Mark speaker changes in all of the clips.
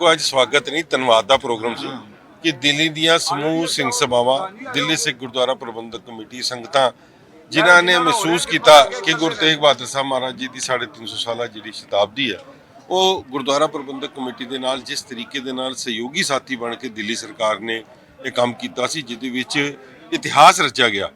Speaker 1: ਦੇਖੋ ਅੱਜ ਸਵਾਗਤ ਨਹੀਂ ਧੰਨਵਾਦ ਦਾ ਪ੍ਰੋਗਰਾਮ ਸੀ ਕਿ ਦਿੱਲੀ ਦੀਆਂ ਸਮੂਹ ਸਿੰਘ ਸਭਾਵਾਂ, ਦਿੱਲੀ ਸਿੱਖ ਗੁਰਦੁਆਰਾ ਪ੍ਰਬੰਧਕ ਕਮੇਟੀ ਸੰਗਤਾਂ, ਜਿਨ੍ਹਾਂ ਨੇ ਮਹਿਸੂਸ ਕੀਤਾ ਕਿ ਗੁਰੂ ਤੇਗ ਬਹਾਦਰ ਸਾਹਿਬ ਮਹਾਰਾਜ ਜੀ ਦੀ 350 ਸਾਲਾ ਜਿਹੜੀ ਸ਼ਤਾਬਦੀ ਹੈ, ਉਹ ਗੁਰਦੁਆਰਾ ਪ੍ਰਬੰਧਕ ਕਮੇਟੀ ਦੇ ਨਾਲ, ਜਿਸ ਤਰੀਕੇ ਦੇ ਨਾਲ ਸਹਿਯੋਗੀ ਸਾਥੀ ਬਣ ਕੇ ਦਿੱਲੀ ਸਰਕਾਰ ਨੇ ਇਹ ਕੰਮ ਕੀਤਾ ਸੀ, ਜਿਹਦੇ ਵਿੱਚ ਇਤਿਹਾਸ ਰਚਿਆ ਗਿਆ।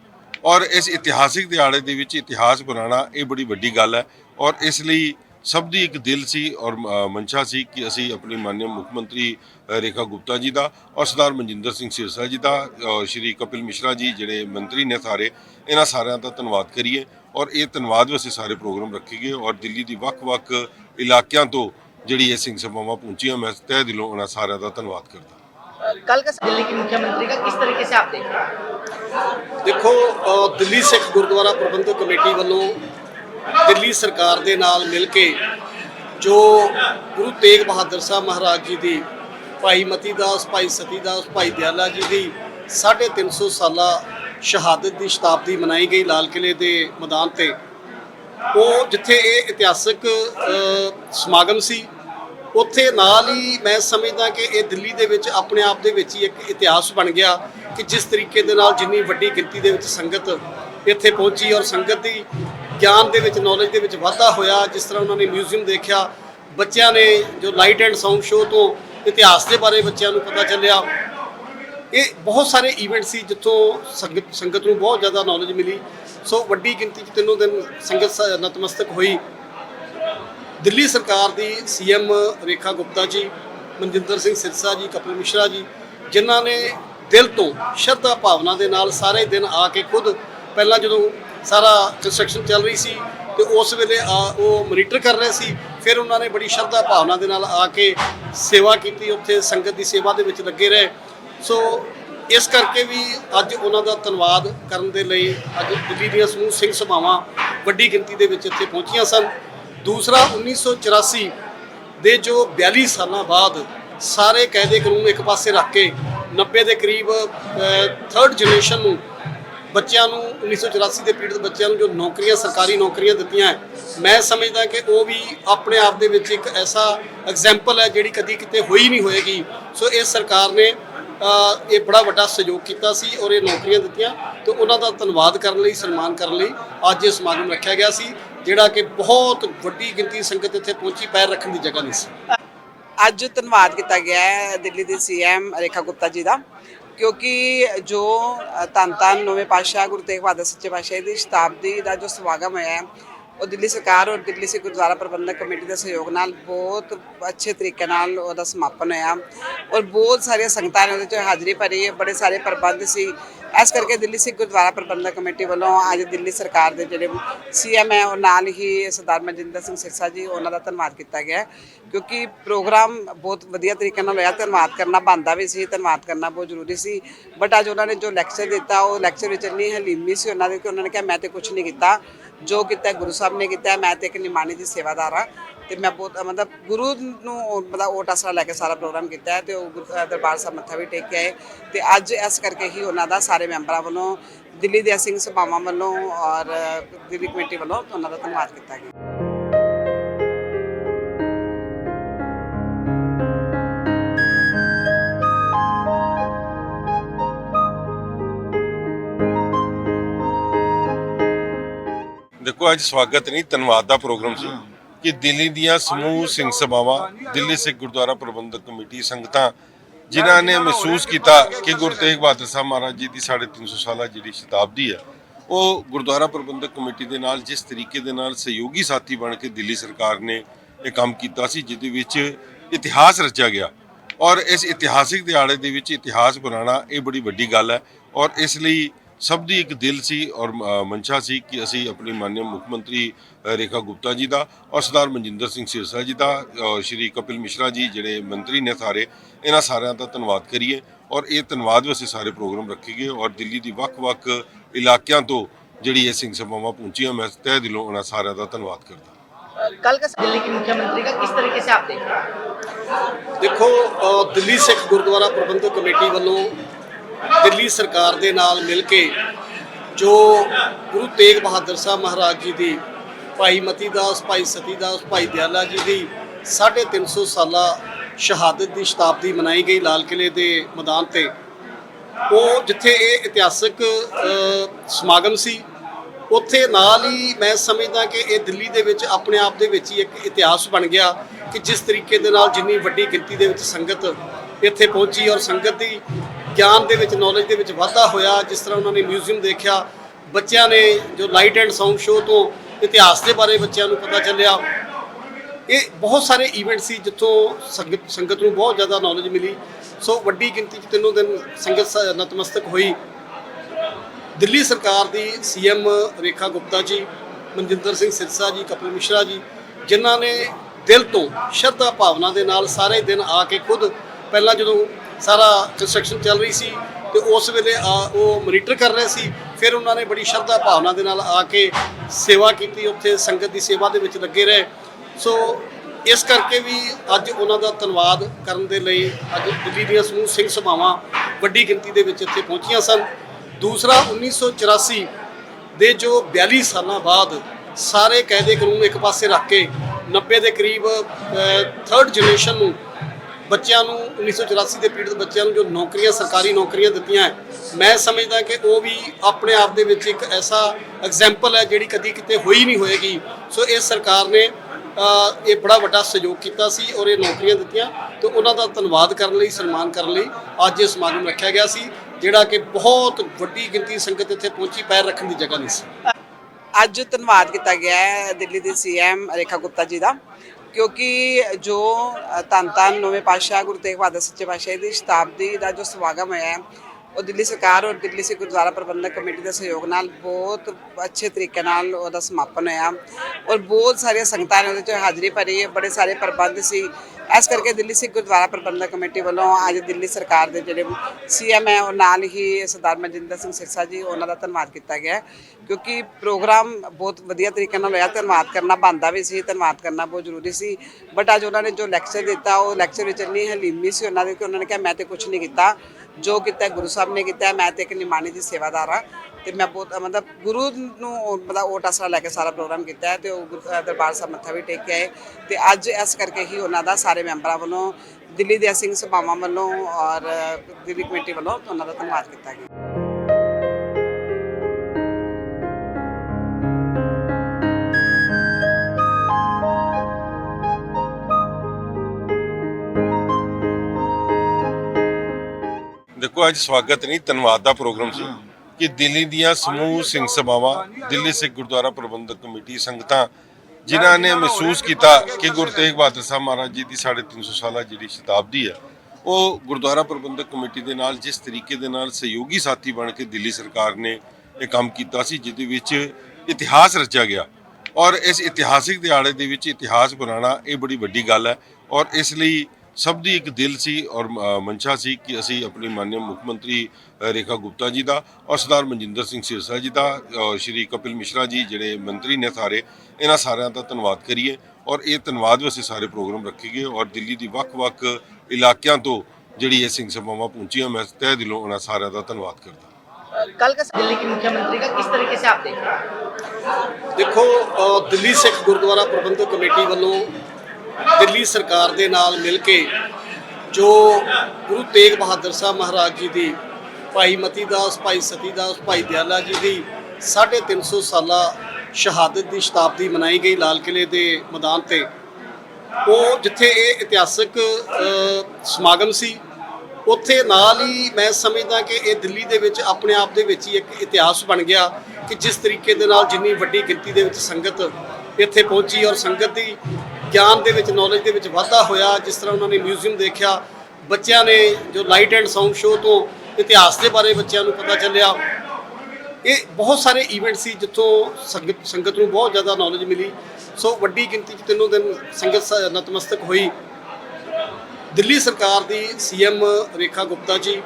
Speaker 1: ਔਰ ਇਸ ਇਤਿਹਾਸਿਕ ਦਿਹਾੜੇ ਦੇ ਵਿੱਚ ਇਤਿਹਾਸ ਬਣਾਉਣਾ ਇਹ ਬੜੀ ਵੱਡੀ ਗੱਲ ਹੈ ਔਰ ਇਸ ਲਈ ਸਭ ਦੀ ਇੱਕ ਦਿਲ ਸੀ ਔਰ ਅ, ਮਨਸ਼ਾ ਸੀ ਕਿ ਅਸੀਂ ਆਪਣੀ ਮਾਨਯ ਮੁੱਖ ਮੰਤਰੀ ਅ, ਰੇਖਾ ਗੁਪਤਾ ਜੀ ਦਾ ਔਰ ਸਰਦਾਰ ਮਨਜਿੰਦਰ ਸਿੰਘ ਸਿਰਸਾ ਜੀ ਦਾ ਅ, ਸ਼੍ਰੀ ਕਪਿਲ ਮਿਸ਼ਰਾ ਜੀ ਜਿਹੜੇ ਮੰਤਰੀ ਨੇ ਸਾਰੇ ਇਹਨਾਂ ਸਾਰਿਆਂ ਦਾ ਧੰਨਵਾਦ ਕਰੀਏ ਔਰ ਇਹ ਧੰਨਵਾਦ ਵਾਸਤੇ ਸਾਰੇ ਪ੍ਰੋਗਰਾਮ ਰੱਖੇ ਗਏ ਔਰ ਦਿੱਲੀ ਦੀ ਵੱਖ-ਵੱਖ ਇਲਾਕਿਆਂ ਤੋਂ ਜਿਹੜੀ ਇਹ ਸਿੰਘ ਸਭਾਵਾਂ ਪਹੁੰਚੀਆਂ ਮੈਂ ਤਹਿ ਦਿਲੋਂ ਉਹਨਾਂ ਸਾਰਿਆਂ ਦਾ ਧੰਨਵਾਦ ਕਰਦਾ
Speaker 2: कल का दिल्ली के मुख्यमंत्री का किस तरीके से आप देख रहे हैं
Speaker 3: ਦੇਖੋ ਅ, ਦਿੱਲੀ ਸਿੱਖ ਗੁਰਦੁਆਰਾ ਪ੍ਰਬੰਧਕ ਕਮੇਟੀ ਵੱਲੋਂ ਦਿੱਲੀ ਸਰਕਾਰ ਦੇ ਨਾਲ ਮਿਲ ਕੇ ਜੋ ਗੁਰੂ ਤੇਗ ਬਹਾਦਰ ਸਾਹਿਬ ਮਹਾਰਾਜ ਜੀ ਦੀ ਭਾਈ ਮਤੀ ਦਾਸ, ਭਾਈ ਸਤੀ ਦਾਸ, ਭਾਈ ਦਿਆਲਾ ਜੀ ਦੀ 350 ਸਾਲਾ ਸ਼ਹਾਦਤ ਦੀ ਸ਼ਤਾਬਦੀ ਮਨਾਈ ਗਈ ਲਾਲ ਕਿਲੇ ਦੇ ਮੈਦਾਨ ਤੇ। ਉਹ ਜਿੱਥੇ ਇਹ ਇਤਿਹਾਸਕ ਸਮਾਗਮ ਸੀ, ਉੱਥੇ ਨਾਲ ਹੀ ਮੈਂ ਸਮਝਦਾ ਕਿ ਇਹ ਦਿੱਲੀ ਦੇ ਵਿੱਚ ਆਪਣੇ ਆਪ ਦੇ ਵਿੱਚ ਹੀ ਇੱਕ ਇਤਿਹਾਸ ਬਣ ਗਿਆ ਕਿ ਜਿਸ ਤਰੀਕੇ ਦੇ ਨਾਲ ਜਿੰਨੀ ਵੱਡੀ ਗਿਣਤੀ ਦੇ ਵਿੱਚ ਸੰਗਤ ਇੱਥੇ ਪਹੁੰਚੀ ਔਰ ਸੰਗਤ ਦੀ ਗਿਆਨ ਦੇ ਵਿੱਚ ਨੌਲੇਜ ਦੇ ਵਿੱਚ ਵਾਧਾ ਹੋਇਆ, ਜਿਸ ਤਰ੍ਹਾਂ ਉਹਨਾਂ ਨੇ ਮਿਊਜ਼ੀਅਮ ਦੇਖਿਆ, ਬੱਚਿਆਂ ਨੇ ਜੋ ਲਾਈਟ ਐਂਡ ਸਾਊਂਡ ਸ਼ੋਅ ਤੋਂ ਇਤਿਹਾਸ ਦੇ ਬਾਰੇ ਬੱਚਿਆਂ ਨੂੰ ਪਤਾ ਚੱਲਿਆ। ਇਹ ਬਹੁਤ ਸਾਰੇ ਇਵੈਂਟ ਸੀ ਜਿੱਥੋਂ ਸੰਗਤ ਸੰਗਤ ਨੂੰ ਬਹੁਤ ਜ਼ਿਆਦਾ ਨੌਲੇਜ ਮਿਲੀ। ਸੋ ਵੱਡੀ ਗਿਣਤੀ 'ਚ ਤਿੰਨੋਂ ਦਿਨ ਸੰਗਤ ਸ- ਨਤਮਸਤਕ ਹੋਈ। ਦਿੱਲੀ ਸਰਕਾਰ ਦੀ ਸੀਐਮ ਰੇਖਾ ਗੁਪਤਾ ਜੀ, ਮਨਜਿੰਦਰ ਸਿੰਘ ਸਿਰਸਾ ਜੀ, ਕਪਿਲ ਮਿਸ਼ਰਾ ਜੀ, ਜਿਨ੍ਹਾਂ ਨੇ ਦਿਲ ਤੋਂ ਸ਼ਰਧਾ ਭਾਵਨਾ ਦੇ ਨਾਲ ਸਾਰੇ ਦਿਨ ਆ ਕੇ ਖੁਦ ਪਹਿਲਾਂ ਜਦੋਂ ਸਾਰਾ ਕੰਸਟਰਕਸ਼ਨ ਚੱਲ ਰਹੀ ਸੀ ਤੇ ਉਸ ਵੇਲੇ ਆ ਉਹ ਮੋਨੀਟਰ ਕਰ ਰਹੇ ਸੀ। ਫਿਰ ਉਹਨਾਂ ਨੇ ਬੜੀ ਸ਼ਰਧਾ ਭਾਵਨਾ ਦੇ ਨਾਲ ਆ ਕੇ ਸੇਵਾ ਕੀਤੀ। ਉੱਥੇ ਸੰਗਤ ਦੀ ਸੇਵਾ ਦੇ ਵਿੱਚ ਲੱਗੇ ਰਹੇ। ਸੋ ਇਸ ਕਰਕੇ ਵੀ ਅੱਜ ਉਹਨਾਂ ਦਾ ਧੰਨਵਾਦ ਕਰਨ ਦੇ ਲਈ ਅੱਜ ਦਿੱਲੀ ਦੀਆਂ ਸਮੂਹ ਸਿੰਘ ਸਭਾਵਾਂ ਵੱਡੀ ਗਿਣਤੀ ਦੇ ਵਿੱਚ ਇੱਥੇ ਪਹੁੰਚੀਆਂ ਸਨ। ਦੂਸਰਾ 1984 ਦੇ ਜੋ 42 ਸਾਲਾਂ ਬਾਅਦ ਸਾਰੇ ਕਾਇਦੇ ਕਾਨੂੰਨ ਇੱਕ ਪਾਸੇ ਰੱਖ ਕੇ 90 ਦੇ ਕਰੀਬ ਥਰਡ ਜਨਰੇਸ਼ਨ ਨੂੰ ਬੱਚਿਆਂ ਨੂੰ 1984 ਦੇ ਪੀੜਤ ਬੱਚਿਆਂ ਨੂੰ ਜੋ ਨੌਕਰੀਆਂ ਸਰਕਾਰੀ ਨੌਕਰੀਆਂ ਦਿੱਤੀਆਂ ਹੈ, ਮੈਂ ਸਮਝਦਾ ਕਿ ਉਹ ਵੀ ਆਪਣੇ ਆਪ ਦੇ ਵਿੱਚ ਇੱਕ ਐਸਾ ਐਗਜ਼ਾਮਪਲ ਹੈ ਜਿਹੜੀ ਕਦੀ ਕਿਤੇ ਹੋਈ ਨਹੀਂ ਹੋਏਗੀ। ਸੋ ਇਸ ਸਰਕਾਰ ਨੇ ਇਹ ਬੜਾ ਵੱਡਾ ਸਹਿਯੋਗ ਕੀਤਾ ਸੀ ਔਰ ਇਹ ਨੌਕਰੀਆਂ ਦਿੱਤੀਆਂ। ਤੇ ਉਹਨਾਂ ਦਾ ਧੰਨਵਾਦ ਕਰਨ ਲਈ ਸਨਮਾਨ ਕਰਨ ਲਈ ਅੱਜ ਇਹ ਸਮਾਗਮ ਰੱਖਿਆ ਗਿਆ ਸੀ ਜਿਹੜਾ ਕਿ ਬਹੁਤ ਵੱਡੀ ਗਿਣਤੀ ਸੰਗਤ ਇੱਥੇ ਪਹੁੰਚੀ ਪੈਰ ਰੱਖਣ ਦੀ ਜਗ੍ਹਾ ਨਹੀਂ ਸੀ।
Speaker 4: ਅੱਜ ਧੰਨਵਾਦ ਕੀਤਾ ਗਿਆ ਹੈ ਦਿੱਲੀ ਦੇ ਸੀਐਮ ਰੇਖਾ ਗੁਪਤਾ ਜੀ ਦਾ। ਕਿਉਂਕਿ ਜੋ ਅ, ਧੰਨ ਧੰਨ ਨੌਵੇਂ ਪਾਤਸ਼ਾਹ ਗੁਰੂ ਤੇਗ ਬਹਾਦਰ ਸੱਚੇ ਪਾਤਸ਼ਾਹ ਦੀ ਸ਼ਤਾਬਦੀ ਦਾ ਜੋ ਸਮਾਗਮ ਹੋਇਆ ਉਹ ਦਿੱਲੀ ਸਰਕਾਰ ਔਰ ਦਿੱਲੀ ਸਿੱਖ ਗੁਰਦੁਆਰਾ ਪ੍ਰਬੰਧਕ ਕਮੇਟੀ ਦੇ ਸਹਿਯੋਗ ਨਾਲ ਬਹੁਤ ਅੱਛੇ ਤਰੀਕੇ ਨਾਲ ਉਹਦਾ ਸਮਾਪਨ ਹੋਇਆ ਔਰ ਬਹੁਤ ਸਾਰੀਆਂ ਸੰਗਤਾਂ ਨੇ ਉਹਦੇ 'ਚ ਹਾਜ਼ਰੀ ਭਰੀ ਬੜੇ ਸਾਰੇ ਪ੍ਰਬੰਧ ਸੀ ਇਸ ਕਰਕੇ ਦਿੱਲੀ ਸਿੱਖ ਗੁਰਦੁਆਰਾ ਪ੍ਰਬੰਧਕ ਕਮੇਟੀ ਵੱਲੋਂ ਅੱਜ ਦਿੱਲੀ ਸਰਕਾਰ ਦੇ ਜਿਹੜੇ ਸੀਐਮ ਹੈ, ਉਹ ਨਾਲ ਹੀ ਸਰਦਾਰ ਮਨਜਿੰਦਰ ਸਿੰਘ ਸਿਰਸਾ ਜੀ, ਉਹਨਾਂ ਦਾ ਧੰਨਵਾਦ ਕੀਤਾ ਗਿਆ ਕਿਉਂਕਿ ਪ੍ਰੋਗਰਾਮ ਬਹੁਤ ਵਧੀਆ ਤਰੀਕੇ ਨਾਲ ਹੋਇਆ, ਧੰਨਵਾਦ ਕਰਨਾ ਬਣਦਾ ਵੀ ਸੀ, ਧੰਨਵਾਦ ਕਰਨਾ ਬਹੁਤ ਜ਼ਰੂਰੀ ਸੀ। ਬਟ ਅੱਜ ਉਹਨਾਂ ਨੇ ਜੋ ਲੈਕਚਰ ਦਿੱਤਾ, ਉਹ ਲੈਕਚਰ ਵਿੱਚ ਇੰਨੀ ਹਲੀਮੀ ਸੀ ਉਹਨਾਂ ਦੇ ਕਿ ਉਹਨਾਂ ਨੇ ਕਿਹਾ, ਮੈਂ ਤੇ ਕੁਝ ਨਹੀਂ ਕੀਤਾ। ਜੋ ਕੀਤਾ ਗੁਰੂ ਸਾਹਿਬ ਨੇ ਕੀਤਾ ਮੈਂ ਤੇ ਇੱਕ ਨਿਮਾਣੀ ਦੀ ਸੇਵਾਦਾਰ ਆ ਤੇ ਮੈਂ ਬਹੁਤ, ਮਤਲਬ ਗੁਰੂ ਨੂੰ ਮਤਲਬ ਓਟ ਆਸਰਾ ਲੈ ਕੇ ਸਾਰਾ ਪ੍ਰੋਗਰਾਮ ਕੀਤਾ ਹੈ ਤੇ ਉਹ ਗੁਰ- ਦਰਬਾਰ ਸਾਹਿਬ ਮੱਥਾ ਵੀ ਟੇਕ ਕੇ ਆਏ। ਤੇ ਅੱਜ ਇਸ ਕਰਕੇ ਹੀ ਉਹਨਾਂ ਦਾ ਸਾਰੇ ਮੈਂਬਰਾਂ ਵੱਲੋਂ, ਦਿੱਲੀ ਦੇ ਸਿੰਘ ਸਭਾਵਾਂ ਵੱਲੋਂ ਔਰ ਦਿੱਲੀ ਕਮੇਟੀ ਵੱਲੋਂ ਉਹਨਾਂ ਦਾ ਧੰਨਵਾਦ ਕੀਤਾ ਗਿਆ।
Speaker 1: ਦੇਖੋ, ਅੱਜ ਸਵਾਗਤ ਨਹੀਂ, ਧੰਨਵਾਦ ਦਾ ਪ੍ਰੋਗਰਾਮ ਸੀ। ਕਿ ਦਿੱਲੀ ਦੀਆਂ ਸਮੂਹ ਸਿੰਘ ਸਭਾਵਾਂ, ਦਿੱਲੀ ਸਿੱਖ ਗੁਰਦੁਆਰਾ ਪ੍ਰਬੰਧਕ ਕਮੇਟੀ ਸੰਗਤਾਂ, ਜਿਨ੍ਹਾਂ ਨੇ ਮਹਿਸੂਸ ਕੀਤਾ ਕਿ ਗੁਰੂ ਤੇਗ ਬਹਾਦਰ ਸਾਹਿਬ ਮਹਾਰਾਜ ਜੀ ਦੀ 350 ਸਾਲਾ ਜਿਹੜੀ ਸ਼ਤਾਬਦੀ ਹੈ, ਉਹ ਗੁਰਦੁਆਰਾ ਪ੍ਰਬੰਧਕ ਕਮੇਟੀ ਦੇ ਨਾਲ, ਜਿਸ ਤਰੀਕੇ ਦੇ ਨਾਲ ਸਹਿਯੋਗੀ ਸਾਥੀ ਬਣ ਕੇ ਦਿੱਲੀ ਸਰਕਾਰ ਨੇ ਇਹ ਕੰਮ ਕੀਤਾ ਸੀ, ਜਿਹਦੇ ਵਿੱਚ ਇਤਿਹਾਸ ਰਚਿਆ ਗਿਆ। ਔਰ ਇਸ ਇਤਿਹਾਸਿਕ ਦਿਹਾੜੇ ਦੇ ਵਿੱਚ ਇਤਿਹਾਸ ਬਣਾਉਣਾ ਇਹ ਬੜੀ ਵੱਡੀ ਗੱਲ ਹੈ। ਔਰ ਇਸ ਲਈ ਸਭ ਦੀ ਇੱਕ ਦਿਲ ਸੀ ਔਰ ਅ, ਮਨਸ਼ਾ ਸੀ ਕਿ ਅਸੀਂ ਆਪਣੀ ਮਾਨਯ ਮੁੱਖ ਮੰਤਰੀ ਅ, ਰੇਖਾ ਗੁਪਤਾ ਜੀ ਦਾ ਔਰ ਸਰਦਾਰ ਮਨਜਿੰਦਰ ਸਿੰਘ ਸਿਰਸਾ ਜੀ ਦਾ ਅ, ਸ਼੍ਰੀ ਕਪਿਲ ਮਿਸ਼ਰਾ ਜੀ ਜਿਹੜੇ ਮੰਤਰੀ ਨੇ ਸਾਰੇ ਇਹਨਾਂ ਸਾਰਿਆਂ ਦਾ ਧੰਨਵਾਦ ਕਰੀਏ ਔਰ ਇਹ ਧੰਨਵਾਦ ਵਾਸਤੇ ਸਾਰੇ ਪ੍ਰੋਗਰਾਮ ਰੱਖੇ ਗਏ ਔਰ ਦਿੱਲੀ ਦੀ ਵੱਖ-ਵੱਖ ਇਲਾਕਿਆਂ ਤੋਂ ਜਿਹੜੀ ਇਹ ਸਿੰਘ ਸਭਾਵਾਂ ਪਹੁੰਚੀਆਂ ਮੈਂ ਤਹਿ ਦਿਲੋਂ ਉਹਨਾਂ ਸਾਰਿਆਂ ਦਾ ਧੰਨਵਾਦ ਕਰਦਾ
Speaker 2: कल का दिल्ली के मुख्यमंत्री का किस तरीके से आप देख रहे हैं
Speaker 3: ਦੇਖੋ ਅ, ਦਿੱਲੀ ਸਿੱਖ ਗੁਰਦੁਆਰਾ ਪ੍ਰਬੰਧਕ ਕਮੇਟੀ ਵੱਲੋਂ ਦਿੱਲੀ ਸਰਕਾਰ ਦੇ ਨਾਲ ਮਿਲ ਕੇ ਜੋ ਗੁਰੂ ਤੇਗ ਬਹਾਦਰ ਸਾਹਿਬ ਮਹਾਰਾਜ ਜੀ ਦੀ, ਭਾਈ ਮਤੀ ਦਾਸ, ਭਾਈ ਸਤੀ ਦਾਸ, ਭਾਈ ਦਿਆਲਾ ਜੀ ਦੀ 350 ਸਾਲਾ ਸ਼ਹਾਦਤ ਦੀ ਸ਼ਤਾਬਦੀ ਮਨਾਈ ਗਈ ਲਾਲ ਕਿਲੇ ਦੇ ਮੈਦਾਨ ਤੇ। ਉਹ ਜਿੱਥੇ ਇਹ ਇਤਿਹਾਸਕ ਸਮਾਗਮ ਸੀ, ਉੱਥੇ ਨਾਲ ਹੀ ਮੈਂ ਸਮਝਦਾ ਕਿ ਇਹ ਦਿੱਲੀ ਦੇ ਵਿੱਚ ਆਪਣੇ ਆਪ ਦੇ ਵਿੱਚ ਹੀ ਇੱਕ ਇਤਿਹਾਸ ਬਣ ਗਿਆ ਕਿ ਜਿਸ ਤਰੀਕੇ ਦੇ ਨਾਲ ਜਿੰਨੀ ਵੱਡੀ ਗਿਣਤੀ ਦੇ ਵਿੱਚ ਸੰਗਤ ਇੱਥੇ ਪਹੁੰਚੀ ਔਰ ਸੰਗਤ ਦੀ ਗਿਆਨ ਦੇ ਵਿੱਚ ਨੌਲੇਜ ਦੇ ਵਿੱਚ ਵਾਧਾ ਹੋਇਆ, ਜਿਸ ਤਰ੍ਹਾਂ ਉਹਨਾਂ ਨੇ ਮਿਊਜ਼ੀਅਮ ਦੇਖਿਆ, ਬੱਚਿਆਂ ਨੇ ਜੋ ਲਾਈਟ ਐਂਡ ਸਾਊਂਡ ਸ਼ੋਅ ਤੋਂ ਇਤਿਹਾਸ ਦੇ ਬਾਰੇ ਬੱਚਿਆਂ ਨੂੰ ਪਤਾ ਚੱਲਿਆ। ਇਹ ਬਹੁਤ ਸਾਰੇ ਇਵੈਂਟ ਸੀ ਜਿੱਥੋਂ ਸੰਗਤ ਸੰਗਤ ਨੂੰ ਬਹੁਤ ਜ਼ਿਆਦਾ ਨੌਲੇਜ ਮਿਲੀ। ਸੋ ਵੱਡੀ ਗਿਣਤੀ 'ਚ ਤਿੰਨੋਂ ਦਿਨ ਸੰਗਤ ਸ- ਨਤਮਸਤਕ ਹੋਈ। ਦਿੱਲੀ ਸਰਕਾਰ ਦੀ ਸੀਐਮ ਰੇਖਾ ਗੁਪਤਾ ਜੀ, ਮਨਜਿੰਦਰ ਸਿੰਘ ਸਿਰਸਾ ਜੀ, ਕਪਿਲ ਮਿਸ਼ਰਾ ਜੀ, ਜਿਨ੍ਹਾਂ ਨੇ ਦਿਲ ਤੋਂ ਸ਼ਰਧਾ ਭਾਵਨਾ ਦੇ ਨਾਲ ਸਾਰੇ ਦਿਨ ਆ ਕੇ ਖੁਦ ਪਹਿਲਾਂ ਜਦੋਂ ਸਾਰਾ ਕੰਸਟਰਕਸ਼ਨ ਚੱਲ ਰਹੀ ਸੀ ਤੇ ਉਸ ਵੇਲੇ ਆ ਉਹ ਮੋਨੀਟਰ ਕਰ ਰਹੇ ਸੀ। ਫਿਰ ਉਹਨਾਂ ਨੇ ਬੜੀ ਸ਼ਰਧਾ ਭਾਵਨਾ ਦੇ ਨਾਲ ਆ ਕੇ ਸੇਵਾ ਕੀਤੀ। ਉੱਥੇ ਸੰਗਤ ਦੀ ਸੇਵਾ ਦੇ ਵਿੱਚ ਲੱਗੇ ਰਹੇ। ਸੋ ਇਸ ਕਰਕੇ ਵੀ ਅੱਜ ਉਹਨਾਂ ਦਾ ਧੰਨਵਾਦ ਕਰਨ ਦੇ ਲਈ ਅੱਜ ਦਿੱਲੀ ਦੀਆਂ ਸਮੂਹ ਸਿੰਘ ਸਭਾਵਾਂ ਵੱਡੀ ਗਿਣਤੀ ਦੇ ਵਿੱਚ ਇੱਥੇ ਪਹੁੰਚੀਆਂ ਸਨ। ਦੂਸਰਾ 1984 ਦੇ ਜੋ 42 ਸਾਲਾਂ ਬਾਅਦ ਸਾਰੇ ਕਾਇਦੇ ਕਾਨੂੰਨ ਇੱਕ ਪਾਸੇ ਰੱਖ ਕੇ 90 ਦੇ ਕਰੀਬ ਥਰਡ ਜਨਰੇਸ਼ਨ ਨੂੰ ਬੱਚਿਆਂ ਨੂੰ 1984 ਦੇ ਪੀੜਤ ਬੱਚਿਆਂ ਨੂੰ ਜੋ ਨੌਕਰੀਆਂ, ਸਰਕਾਰੀ ਨੌਕਰੀਆਂ ਦਿੱਤੀਆਂ ਮੈਂ ਸਮਝਦਾ ਕਿ ਉਹ ਵੀ ਆਪਣੇ ਆਪ ਦੇ ਵਿੱਚ ਇੱਕ ਐਸਾ ਐਗਜ਼ਾਮਪਲ ਹੈ ਜਿਹੜੀ ਕਦੀ ਕਿਤੇ ਹੋਈ ਨਹੀਂ ਹੋਏਗੀ। ਸੋ ਇਹ ਸਰਕਾਰ ਨੇ ਇਹ ਬੜਾ ਵੱਡਾ ਸਹਿਯੋਗ ਕੀਤਾ ਸੀ ਔਰ ਇਹ ਨੌਕਰੀਆਂ ਦਿੱਤੀਆਂ ਤੇ ਉਹਨਾਂ ਦਾ ਧੰਨਵਾਦ ਕਰਨ ਲਈ, ਸਨਮਾਨ ਕਰਨ ਲਈ ਅੱਜ ਇਹ ਸਮਾਗਮ ਰੱਖਿਆ ਗਿਆ ਸੀ, ਜਿਹੜਾ ਕਿ ਬਹੁਤ ਵੱਡੀ ਗਿਣਤੀ ਸੰਗਤ ਇੱਥੇ ਪਹੁੰਚੀ, ਪੈਰ ਰੱਖਣ ਦੀ ਜਗ੍ਹਾ ਨਹੀਂ ਸੀ।
Speaker 4: ਅੱਜ ਧੰਨਵਾਦ ਕੀਤਾ ਗਿਆ ਹੈ ਦਿੱਲੀ ਦੇ ਸੀਐਮ ਰੇਖਾ ਗੁਪਤਾ ਜੀ ਦਾ। ਕਿਉਂਕਿ ਜੋ ਅ, ਧੰਨ ਧੰਨ ਨੌਵੇਂ ਪਾਤਸ਼ਾਹ ਗੁਰੂ ਤੇਗ ਬਹਾਦਰ ਸੱਚੇ ਪਾਤਸ਼ਾਹ ਦੀ ਸ਼ਤਾਬਦੀ ਦਾ ਜੋ ਸਮਾਗਮ ਹੋਇਆ ਉਹ ਦਿੱਲੀ ਸਰਕਾਰ ਔਰ ਦਿੱਲੀ ਸਿੱਖ ਗੁਰਦੁਆਰਾ ਪ੍ਰਬੰਧਕ ਕਮੇਟੀ ਦੇ ਸਹਿਯੋਗ ਨਾਲ ਬਹੁਤ ਅੱਛੇ ਤਰੀਕੇ ਨਾਲ ਉਹਦਾ ਸਮਾਪਨ ਹੋਇਆ ਔਰ ਬਹੁਤ ਸਾਰੀਆਂ ਸੰਗਤਾਂ ਨੇ ਉਹਦੇ 'ਚ ਹਾਜ਼ਰੀ ਭਰੀ ਹੈ ਬੜੇ ਸਾਰੇ ਪ੍ਰਬੰਧ ਸੀ। ਇਸ ਕਰਕੇ ਦਿੱਲੀ ਸਿੱਖ ਗੁਰਦੁਆਰਾ ਪ੍ਰਬੰਧਕ ਕਮੇਟੀ ਵੱਲੋਂ ਅੱਜ ਦਿੱਲੀ ਸਰਕਾਰ ਦੇ ਜਿਹੜੇ ਸੀਐਮ ਹੈ, ਉਹ ਨਾਲ ਹੀ ਸਰਦਾਰ ਮਨਜਿੰਦਰ ਸਿੰਘ ਸਿਰਸਾ ਜੀ, ਉਹਨਾਂ ਦਾ ਧੰਨਵਾਦ ਕੀਤਾ ਗਿਆ ਕਿਉਂਕਿ ਪ੍ਰੋਗਰਾਮ ਬਹੁਤ ਵਧੀਆ ਤਰੀਕੇ ਨਾਲ ਹੋਇਆ, ਧੰਨਵਾਦ ਕਰਨਾ ਬਣਦਾ ਵੀ ਸੀ, ਧੰਨਵਾਦ ਕਰਨਾ ਬਹੁਤ ਜ਼ਰੂਰੀ ਸੀ। ਬਟ ਅੱਜ ਉਹਨਾਂ ਨੇ ਜੋ ਲੈਕਚਰ ਦਿੱਤਾ, ਉਹ ਲੈਕਚਰ ਵਿੱਚ ਇੰਨੀ ਹਲੀਮੀ ਸੀ ਉਹਨਾਂ ਦੇ ਕਿ ਉਹਨਾਂ ਨੇ ਕਿਹਾ, ਮੈਂ ਤੇ ਕੁਝ ਨਹੀਂ ਕੀਤਾ। ਜੋ ਕੀਤਾ ਗੁਰੂ ਸਾਹਿਬ ਨੇ ਕੀਤਾ ਮੈਂ ਤੇ ਇੱਕ ਨਿਮਾਣੀ ਦੀ ਸੇਵਾਦਾਰ ਹਾਂ। ਤੇ ਮੈਂ ਬਹੁਤ ਮਤਲਬ ਗੁਰੂ ਨੂੰ ਉਹ- ਮਤਲਬ ਓਟ ਆਸਰਾ ਲੈ ਕੇ ਸਾਰਾ ਪ੍ਰੋਗਰਾਮ ਕੀਤਾ ਹੈ ਤੇ ਉਹ ਦਰਬਾਰ ਸਾਹਿਬ ਮੱਥਾ ਵੀ ਟੇਕ ਕੇ ਆਏ। ਤੇ ਅੱਜ ਇਸ ਕਰਕੇ ਹੀ ਉਹਨਾਂ ਦਾ ਸਾਰੇ ਮੈਂਬਰਾਂ ਵੱਲੋਂ ਦਿੱਲੀ ਦੇ ਸਿੰਘ ਸਭਾਵਾਂ ਵੱਲੋਂ ਔਰ ਦਿੱਲੀ ਕਮੇਟੀ ਵੱਲੋਂ ਉਹਨਾਂ ਦਾ ਧੰਨਵਾਦ ਕੀਤਾ ਗਿਆ।
Speaker 1: ਦੇਖੋ ਅੱਜ ਸਵਾਗਤ ਨਹੀਂ ਧੰਨਵਾਦ ਦਾ ਪ੍ਰੋਗਰਾਮ ਸੀ। ਕਿ ਦਿੱਲੀ ਦੀਆਂ ਸਮੂਹ ਸਿੰਘ ਸਭਾਵਾਂ, ਦਿੱਲੀ ਸਿੱਖ ਗੁਰਦੁਆਰਾ ਪ੍ਰਬੰਧਕ ਕਮੇਟੀ ਸੰਗਤਾਂ, ਜਿਨ੍ਹਾਂ ਨੇ ਮਹਿਸੂਸ ਕੀਤਾ ਕਿ ਗੁਰੂ ਤੇਗ ਬਹਾਦਰ ਸਾਹਿਬ ਮਹਾਰਾਜ ਜੀ ਦੀ 350 ਸਾਲਾ ਜਿਹੜੀ ਸ਼ਤਾਬਦੀ ਹੈ, ਉਹ ਗੁਰਦੁਆਰਾ ਪ੍ਰਬੰਧਕ ਕਮੇਟੀ ਦੇ ਨਾਲ ਜਿਸ ਤਰੀਕੇ ਦੇ ਨਾਲ ਸਹਿਯੋਗੀ ਸਾਥੀ ਬਣ ਕੇ ਦਿੱਲੀ ਸਰਕਾਰ ਨੇ ਇਹ ਕੰਮ ਕੀਤਾ ਸੀ, ਜਿਹਦੇ ਵਿੱਚ ਇਤਿਹਾਸ ਰਚਿਆ ਗਿਆ। ਔਰ ਇਸ ਇਤਿਹਾਸਿਕ ਦਿਹਾੜੇ ਦੇ ਵਿੱਚ ਇਤਿਹਾਸ ਬਣਾਉਣਾ ਇਹ ਬੜੀ ਵੱਡੀ ਗੱਲ ਹੈ ਔਰ ਇਸ ਲਈ ਸਭ ਦੀ ਇੱਕ ਦਿਲ ਸੀ ਔਰ ਅ, ਮਨਸ਼ਾ ਸੀ ਕਿ ਅਸੀਂ ਆਪਣੀ ਮਾਨਯ ਮੁੱਖ ਮੰਤਰੀ ਅ, ਰੇਖਾ ਗੁਪਤਾ ਜੀ ਦਾ ਔਰ ਸਰਦਾਰ ਮਨਜਿੰਦਰ ਸਿੰਘ ਸਿਰਸਾ ਜੀ ਦਾ ਔਰ ਸ਼੍ਰੀ ਕਪਿਲ ਮਿਸ਼ਰਾ ਜੀ ਜਿਹੜੇ ਮੰਤਰੀ ਨੇ ਸਾਰੇ ਇਹਨਾਂ ਸਾਰਿਆਂ ਦਾ ਧੰਨਵਾਦ ਕਰੀਏ ਔਰ ਇਹ ਧੰਨਵਾਦ ਵਾਸਤੇ ਸਾਰੇ ਪ੍ਰੋਗਰਾਮ ਰੱਖੇ ਗਏ ਔਰ ਦਿੱਲੀ ਦੀ ਵੱਖ-ਵੱਖ ਇਲਾਕਿਆਂ ਤੋਂ ਜਿਹੜੀ ਇਹ ਸਿੰਘ ਸਭਾਵਾਂ ਪਹੁੰਚੀਆਂ ਮੈਂ ਤਹਿ ਦਿਲੋਂ ਉਹਨਾਂ ਸਾਰਿਆਂ ਦਾ ਧੰਨਵਾਦ ਕਰਦਾ
Speaker 2: कल का दिल्ली के मुख्यमंत्री का किस तरीके से आप देख रहे हैं
Speaker 3: ਦੇਖੋ ਅ, ਦਿੱਲੀ ਸਿੱਖ ਗੁਰਦੁਆਰਾ ਪ੍ਰਬੰਧਕ ਕਮੇਟੀ ਵੱਲੋਂ ਦਿੱਲੀ ਸਰਕਾਰ ਦੇ ਨਾਲ ਮਿਲ ਕੇ ਜੋ ਗੁਰੂ ਤੇਗ ਬਹਾਦਰ ਸਾਹਿਬ ਮਹਾਰਾਜ ਜੀ ਦੀ ਭਾਈ ਮਤੀ ਦਾਸ, ਭਾਈ ਸਤੀ ਦਾਸ, ਭਾਈ ਦਿਆਲਾ ਜੀ ਦੀ 350 ਸਾਲਾ ਸ਼ਹਾਦਤ ਦੀ ਸ਼ਤਾਬਦੀ ਮਨਾਈ ਗਈ ਲਾਲ ਕਿਲੇ ਦੇ ਮੈਦਾਨ ਤੇ। ਉਹ ਜਿੱਥੇ ਇਹ ਇਤਿਹਾਸਕ ਸਮਾਗਮ ਸੀ, ਉੱਥੇ ਨਾਲ ਹੀ ਮੈਂ ਸਮਝਦਾ ਕਿ ਇਹ ਦਿੱਲੀ ਦੇ ਵਿੱਚ ਆਪਣੇ ਆਪ ਦੇ ਵਿੱਚ ਹੀ ਇੱਕ ਇਤਿਹਾਸ ਬਣ ਗਿਆ ਕਿ ਜਿਸ ਤਰੀਕੇ ਦੇ ਨਾਲ ਜਿੰਨੀ ਵੱਡੀ ਗਿਣਤੀ ਦੇ ਵਿੱਚ ਸੰਗਤ ਇੱਥੇ ਪਹੁੰਚੀ ਔਰ ਸੰਗਤ ਦੀ ਗਿਆਨ ਦੇ ਵਿੱਚ ਨੌਲੇਜ ਦੇ ਵਿੱਚ ਵਾਧਾ ਹੋਇਆ, ਜਿਸ ਤਰ੍ਹਾਂ ਉਹਨਾਂ ਨੇ ਮਿਊਜ਼ੀਅਮ ਦੇਖਿਆ, ਬੱਚਿਆਂ ਨੇ ਜੋ ਲਾਈਟ ਐਂਡ ਸਾਊਂਡ ਸ਼ੋਅ ਤੋਂ ਇਤਿਹਾਸ ਦੇ ਬਾਰੇ ਬੱਚਿਆਂ ਨੂੰ ਪਤਾ ਚੱਲਿਆ। ਇਹ ਬਹੁਤ ਸਾਰੇ ਇਵੈਂਟ ਸੀ ਜਿੱਥੋਂ ਸੰਗਤ ਸੰਗਤ ਨੂੰ ਬਹੁਤ ਜ਼ਿਆਦਾ ਨੌਲੇਜ ਮਿਲੀ। ਸੋ ਵੱਡੀ ਗਿਣਤੀ 'ਚ ਤਿੰਨੋਂ ਦਿਨ ਸੰਗਤ ਸ- ਨਤਮਸਤਕ ਹੋਈ। ਦਿੱਲੀ ਸਰਕਾਰ ਦੀ ਸੀਐਮ ਰੇਖਾ ਗੁਪਤਾ ਜੀ,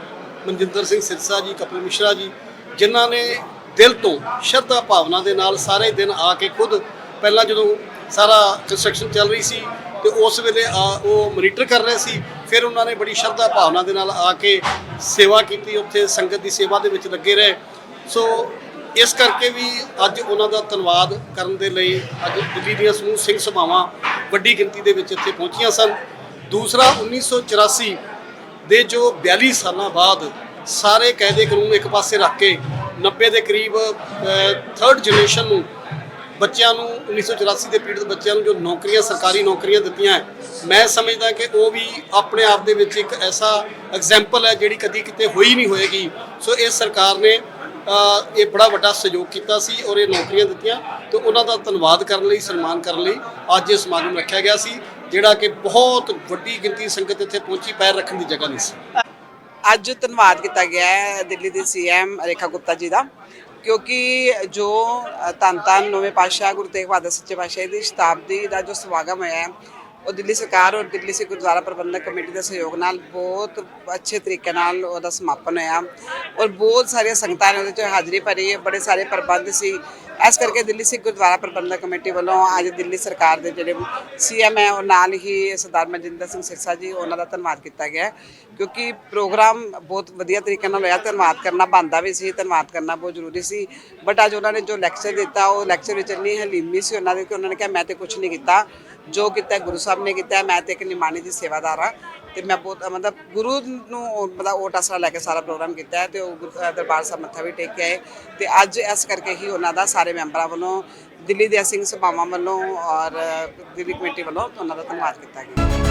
Speaker 3: ਮਨਜਿੰਦਰ ਸਿੰਘ ਸਿਰਸਾ ਜੀ, ਕਪਿਲ ਮਿਸ਼ਰਾ ਜੀ, ਜਿਨ੍ਹਾਂ ਨੇ ਦਿਲ ਤੋਂ ਸ਼ਰਧਾ ਭਾਵਨਾ ਦੇ ਨਾਲ ਸਾਰੇ ਦਿਨ ਆ ਕੇ ਖੁਦ ਪਹਿਲਾਂ ਜਦੋਂ ਸਾਰਾ ਕੰਸਟਰਕਸ਼ਨ ਚੱਲ ਰਹੀ ਸੀ ਤੇ ਉਸ ਵੇਲੇ ਆ ਉਹ ਮੋਨੀਟਰ ਕਰ ਰਹੇ ਸੀ। ਫਿਰ ਉਹਨਾਂ ਨੇ ਬੜੀ ਸ਼ਰਧਾ ਭਾਵਨਾ ਦੇ ਨਾਲ ਆ ਕੇ ਸੇਵਾ ਕੀਤੀ। ਉੱਥੇ ਸੰਗਤ ਦੀ ਸੇਵਾ ਦੇ ਵਿੱਚ ਲੱਗੇ ਰਹੇ। ਸੋ ਇਸ ਕਰਕੇ ਵੀ ਅੱਜ ਉਹਨਾਂ ਦਾ ਧੰਨਵਾਦ ਕਰਨ ਦੇ ਲਈ ਅੱਜ ਦਿੱਲੀ ਦੀਆਂ ਸਮੂਹ ਸਿੰਘ ਸਭਾਵਾਂ ਵੱਡੀ ਗਿਣਤੀ ਦੇ ਵਿੱਚ ਇੱਥੇ ਪਹੁੰਚੀਆਂ ਸਨ। ਦੂਸਰਾ 1984 ਦੇ ਜੋ 42 ਸਾਲਾਂ ਬਾਅਦ ਸਾਰੇ ਕਾਇਦੇ ਕਾਨੂੰਨ ਇੱਕ ਪਾਸੇ ਰੱਖ ਕੇ 90 ਦੇ ਕਰੀਬ ਥਰਡ ਜਨਰੇਸ਼ਨ ਨੂੰ ਬੱਚਿਆਂ ਨੂੰ 1984 ਦੇ ਪੀੜਤ ਬੱਚਿਆਂ ਨੂੰ ਜੋ ਨੌਕਰੀਆਂ, ਸਰਕਾਰੀ ਨੌਕਰੀਆਂ ਦਿੱਤੀਆਂ ਮੈਂ ਸਮਝਦਾ ਕਿ ਉਹ ਵੀ ਆਪਣੇ ਆਪ ਦੇ ਵਿੱਚ ਇੱਕ ਐਸਾ ਐਗਜ਼ਾਮਪਲ ਹੈ ਜਿਹੜੀ ਕਦੀ ਕਿਤੇ ਹੋਈ ਨਹੀਂ ਹੋਏਗੀ। ਸੋ ਇਸ ਸਰਕਾਰ ਨੇ ਇਹ ਬੜਾ ਵੱਡਾ ਸਹਿਯੋਗ ਕੀਤਾ ਸੀ ਔਰ ਇਹ ਨੌਕਰੀਆਂ ਦਿੱਤੀਆਂ ਤੇ ਉਹਨਾਂ ਦਾ ਧੰਨਵਾਦ ਕਰਨ ਲਈ, ਸਨਮਾਨ ਕਰਨ ਲਈ ਅੱਜ ਇਹ ਸਮਾਗਮ ਰੱਖਿਆ ਗਿਆ ਸੀ, ਜਿਹੜਾ ਕਿ ਬਹੁਤ ਵੱਡੀ ਗਿਣਤੀ ਸੰਗਤ ਇੱਥੇ ਪਹੁੰਚੀ, ਪੈਰ ਰੱਖਣ ਦੀ ਜਗ੍ਹਾ ਨਹੀਂ ਸੀ।
Speaker 4: ਅੱਜ ਧੰਨਵਾਦ ਕੀਤਾ ਗਿਆ ਹੈ ਦਿੱਲੀ ਦੇ ਸੀਐਮ ਰੇਖਾ ਗੁਪਤਾ ਜੀ ਦਾ। ਕਿਉਂਕਿ ਜੋ ਧੰਨ ਧੰਨ ਨੌਵੇਂ ਪਾਤਸ਼ਾਹ ਗੁਰੂ ਤੇਗ ਬਹਾਦਰ ਸੱਚੇ ਪਾਤਸ਼ਾਹ ਦੀ ਸ਼ਤਾਬਦੀ ਦਾ ਜੋ ਸਮਾਗਮ ਹੋਇਆ ਹੈ ਉਹ ਦਿੱਲੀ ਸਰਕਾਰ ਔਰ ਦਿੱਲੀ ਸਿੱਖ ਗੁਰਦੁਆਰਾ ਪ੍ਰਬੰਧਕ ਕਮੇਟੀ ਦੇ ਸਹਿਯੋਗ ਨਾਲ ਬਹੁਤ ਅੱਛੇ ਤਰੀਕੇ ਨਾਲ ਉਹਦਾ ਸਮਾਪਨ ਹੋਇਆ ਔਰ ਬਹੁਤ ਸਾਰੀਆਂ ਸੰਗਤਾਂ ਨੇ ਉਹਦੇ 'ਚ ਹਾਜ਼ਰੀ ਭਰੀ ਹੈ ਬੜੇ ਸਾਰੇ ਪ੍ਰਬੰਧ ਸੀ। ਇਸ ਕਰਕੇ ਦਿੱਲੀ ਸਿੱਖ ਗੁਰਦੁਆਰਾ ਪ੍ਰਬੰਧਕ ਕਮੇਟੀ ਵੱਲੋਂ ਅੱਜ ਦਿੱਲੀ ਸਰਕਾਰ ਦੇ ਜਿਹੜੇ ਸੀਐਮ ਹੈ, ਉਹ ਨਾਲ ਹੀ ਸਰਦਾਰ ਮਨਜਿੰਦਰ ਸਿੰਘ ਸਿਰਸਾ ਜੀ, ਉਹਨਾਂ ਦਾ ਧੰਨਵਾਦ ਕੀਤਾ ਗਿਆ ਕਿਉਂਕਿ ਪ੍ਰੋਗਰਾਮ ਬਹੁਤ ਵਧੀਆ ਤਰੀਕੇ ਨਾਲ ਹੋਇਆ, ਧੰਨਵਾਦ ਕਰਨਾ ਬਣਦਾ ਵੀ ਸੀ, ਧੰਨਵਾਦ ਕਰਨਾ ਬਹੁਤ ਜ਼ਰੂਰੀ ਸੀ। ਬਟ ਅੱਜ ਉਹਨਾਂ ਨੇ ਜੋ ਲੈਕਚਰ ਦਿੱਤਾ, ਉਹ ਲੈਕਚਰ ਵਿੱਚ ਇੰਨੀ ਹਲੀਮੀ ਸੀ ਉਹਨਾਂ ਦੇ ਕਿ ਉਹਨਾਂ ਨੇ ਕਿਹਾ, ਮੈਂ ਤੇ ਕੁਝ ਨਹੀਂ ਕੀਤਾ। ਜੋ ਕੀਤਾ ਗੁਰੂ ਸਾਹਿਬ ਨੇ ਕੀਤਾ, ਮੈਂ ਤੇ ਇੱਕ ਨਿਮਾਣੀ ਦੀ ਸੇਵਾਦਾਰ ਹਾਂ। ਤੇ ਮੈਂ ਬਹੁਤ ਮਤਲਬ ਗੁਰੂ ਨੂੰ ਉਹ ਮਤਲਬ ਓਟ ਆਸਰਾ ਲੈ ਕੇ ਸਾਰਾ ਪ੍ਰੋਗਰਾਮ ਕੀਤਾ ਹੈ ਤੇ ਉਹ ਗੁਰ- ਅ, ਦਰਬਾਰ ਸਾਹਿਬ ਮੱਥਾ ਵੀ ਟੇਕ ਕੇ ਆਏ। ਤੇ ਅੱਜ ਇਸ ਕਰਕੇ ਹੀ ਉਹਨਾਂ ਦਾ ਸਾਰੇ ਮੈਂਬਰਾਂ ਵੱਲੋਂ ਦਿੱਲੀ ਦੇ ਸਿੰਘ ਸਭਾਵਾਂ ਵੱਲੋਂ ਔਰ ਦਿੱਲੀ ਕਮੇਟੀ ਵੱਲੋਂ ਉਹਨਾਂ ਦਾ ਧੰਨਵਾਦ ਕੀਤਾ ਗਿਆ।